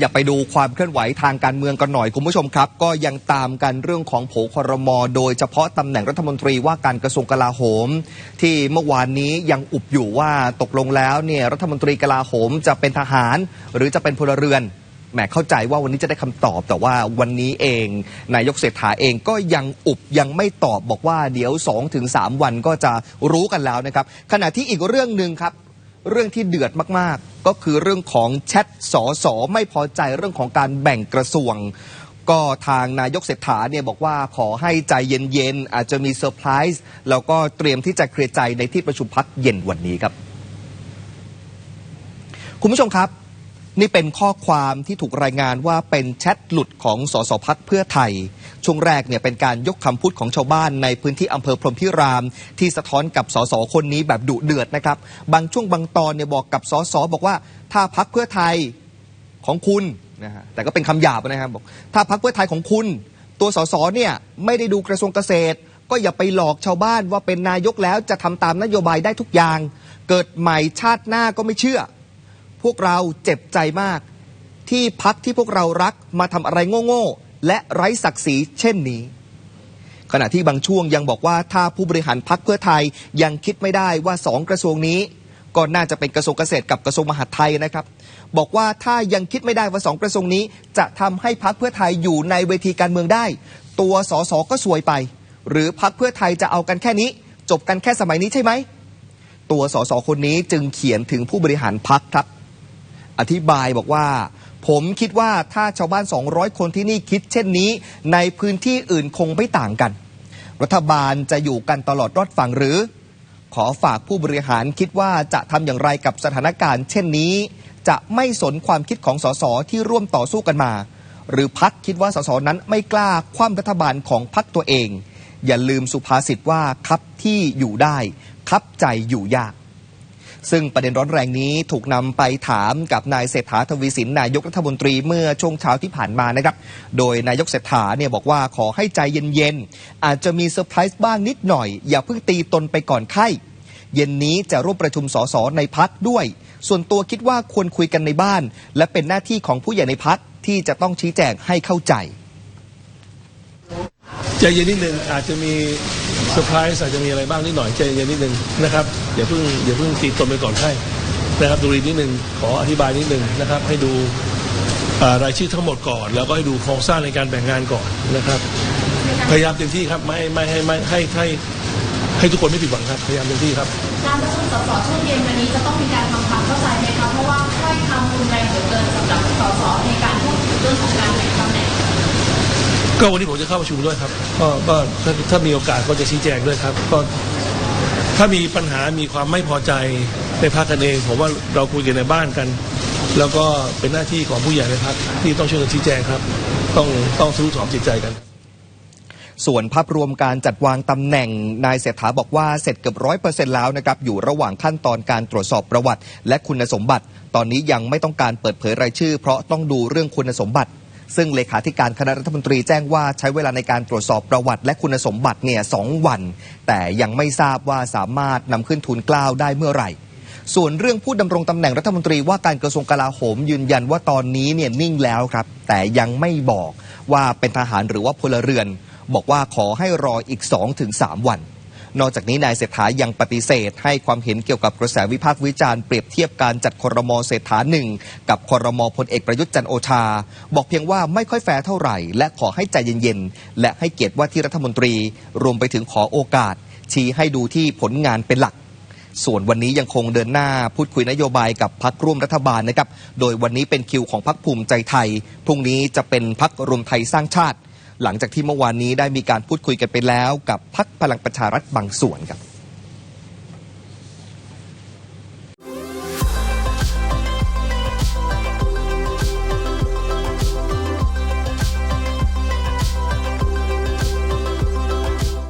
อยากไปดูความเคลื่อนไหวทางการเมืองกันหน่อยคุณผู้ชมครับ ก็ยังตามกันเรื่องของโผครมโดยเฉพาะตำแหน่งรัฐมนตรีว่าการกระทรวงกลาโหม ที่เมื่อวานนี้ยังอุบอยู่ว่าตกลงแล้วเนี่ยรัฐมนตรีกลาโหมจะเป็นทหาร หรือจะเป็นพลเรือนแหมเข้าใจว่าวันนี้จะได้คำตอบแต่ว่าวันนี้เองนายกเศรษฐาเองก็ยังอุบยังไม่ตอบบอกว่าเดี๋ยว 2-3ถึงวันก็จะรู้กันแล้วนะครับขณะที่อีกเรื่องหนึ่งครับ เรื่องที่เดือดมากๆ ก็คือเรื่องของแชทสอสอไม่พอใจเรื่องของการแบ่งกระทรวง ก็ทางนายกเศรษฐาเนี่ยบอกว่าขอให้ใจเย็นๆ อาจจะมีเซอร์ไพรส์แล้วก็เตรียมที่จะเคลียร์ใจในที่ประชุมพักเย็นวันนี้ครับ คุณผู้ชมครับ นี่เป็นข้อความที่ถูกรายงานว่าเป็นแชทหลุดของสสพักเพื่อไทย ช่วงแรกเนี่ยเป็นการยกคำพูดของชาวบ้านในพื้นที่อำเภอพรหมพิราม ที่สะท้อนกับสสคนนี้แบบดุเดือดนะครับ บางช่วงบางตอนเนี่ยบอกกับสสบอกว่า ถ้าพักเพื่อไทยของคุณนะฮะแต่ก็เป็นคำหยาบนะครับบอกถ้าพักเพื่อไทยของคุณ ตัวสสเนี่ยไม่ได้ดูกระทรวงเกษตร ก็อย่าไปหลอกชาวบ้านว่าเป็นนายกแล้วจะทำตามนโยบายได้ทุกอย่าง เกิดใหม่ชาติหน้าก็ไม่เชื่อ พวกเราเจ็บใจมาก ที่พักที่พวกเรารักมาทำอะไรโง่ๆและไร้ศักดิ์ศรีเช่นนี้ ขณะที่บางช่วงยังบอกว่าถ้าผู้บริหารพักเพื่อไทยยังคิดไม่ได้ว่าสองกระทรวงนี้ก็น่าจะเป็นกระทรวงเกษตรกับกระทรวงมหาดไทยนะครับ บอกว่าถ้ายังคิดไม่ได้ว่าสองกระทรวงนี้ จะทำให้พักเพื่อไทยอยู่ในเวทีการเมืองได้ ตัวสสก็สวยไป หรือพักเพื่อไทยจะเอากันแค่นี้ จบกันแค่สมัยนี้ใช่ไหม ตัวสสคนนี้จึงเขียนถึงผู้บริหารพักครับ อธิบายบอกว่า ผมคิดว่าถ้าชาวบ้าน 200 คนที่นี่คิดเช่นนี้ ในพื้นที่อื่นคงไม่ต่างกัน รัฐบาลจะอยู่กันตลอดรอดฝั่งหรือ ขอฝากผู้บริหารคิดว่าจะทำอย่างไรกับสถานการณ์ เช่นนี้ จะไม่สนความคิดของสสที่ร่วมต่อสู้กันมา หรือพักคิดว่าสสนั้นไม่กล้าคว่ำรัฐบาลของพักตัวเอง อย่าลืมสุภาษิตว่าครับที่อยู่ได้ ครับใจอยู่ยาก ซึ่งประเด็นร้อนแรงนี้ถูกนำไปถามกับนายเศรษฐาทวีสินนายกรัฐมนตรีเมื่อช่วงเช้าที่ผ่านมานะครับ โดยนายกเศรษฐาเนี่ยบอกว่าขอให้ใจเย็นๆ อาจจะมีเซอร์ไพรส์บ้างนิดหน่อย อย่าเพิ่งตีตนไปก่อนไข้ เย็นนี้จะร่วมประชุมสสในพักด้วย ส่วนตัวคิดว่าควรคุยกันในบ้าน และเป็นหน้าที่ของผู้ใหญ่ในพักที่จะต้องชี้แจงให้เข้าใจ ใจเย็นนิดนึงอาจจะมีเซอร์ไพรส์อาจจะมีอะไรบ้างนิดหน่อยใจเย็นนิดนึงนะครับอย่าเพิ่งอย่าเพิ่งตีตนไปก่อนไข้นะครับดูดีนิดนึงขออธิบายนิดนึงนะครับ ให้ดูรายชื่อทั้งหมดก่อน แล้วก็ให้ดูโครงสร้างในการแบ่งงานก่อนนะครับ พยายามเต็มที่ครับไม่ไม่ให้ไม่ให้ให้ให้ทุกคนไม่ผิดหวังครับพยายามเต็มที่ครับ การประชุมสสช่วงเย็นวันนี้จะต้องมีการทำความเข้าใจไหมคะเพราะว่าถ้อยคำรุนแรงเหลือเกินสำหรับสสในการพูดถึงเรื่องของการแบ่ง ก็วันนี้ผมจะเข้าประชุมด้วยครับ ก็ก็ถ้าถ้ามีโอกาสก็จะชี้แจงด้วยครับ ก็ถ้ามีปัญหามีความไม่พอใจในพักกันเองผมว่าเราคุยกันในบ้านกัน แล้วก็เป็นหน้าที่ของผู้ใหญ่ในพักที่ต้องช่วยกันชี้แจงครับ ต้องต้องสู้ถอมจิตใจกันส่วนภาพรวมการจัดวางตำแหน่งนายเศรษฐาบอกว่าเสร็จเกือบร้อยเปอร์เซ็นต์แล้วนะครับอยู่ระหว่างขั้นตอนการตรวจสอบประวัติ และคุณสมบัติ ตอนนี้ยังไม่ต้องการเปิดเผยรายชื่อ เพราะต้องดูเรื่องคุณสมบัติ ซึ่งเลขาธิการคณะรัฐมนตรีแจ้งว่าใช้เวลาในการตรวจสอบประวัติ และคุณสมบัติเนี่ยสองวัน แต่ยังไม่ทราบว่าสามารถนำขึ้นทูลเกล้าวได้เมื่อไหร่ ส่วนเรื่องผู้ดำรงตำแหน่งรัฐมนตรีว่าการกระทรวงกลาโหมยืนยันว่าตอนนี้เนี่ยนิ่งแล้วครับ แต่ยังไม่บอกว่าเป็นทหารหรือว่าพลเรือน บอกว่าขอให้รออีก 2-3 วัน นอกจากนี้นายเศรษฐายังปฏิเสธ ให้ความเห็นเกี่ยวกับกระแสวิพากษ์วิจารณ์เปรียบเทียบการจัดครมเศรษฐาหนึ่งกับครมพลเอกประยุทธ์จันโอชา บอกเพียงว่าไม่ค่อยแฟร์เท่าไหร่ และขอให้ใจเย็นๆและให้เกียรติว่าที่รัฐมนตรี รวมไปถึงขอโอกาส ชี้ให้ดูที่ผลงานเป็นหลักส่วนวันนี้ยังคงเดินหน้าพูดคุยนโยบายกับพักร่วมรัฐบาลนะครับ โดยวันนี้เป็นคิวของพักภูมิใจไทย พรุ่งนี้จะเป็นพักรวมไทยสร้างชาติ หลังจากที่เมื่อวานนี้ได้มีการพูดคุยกันไปแล้ว กับพักพลังประชารัฐบางส่วนครับ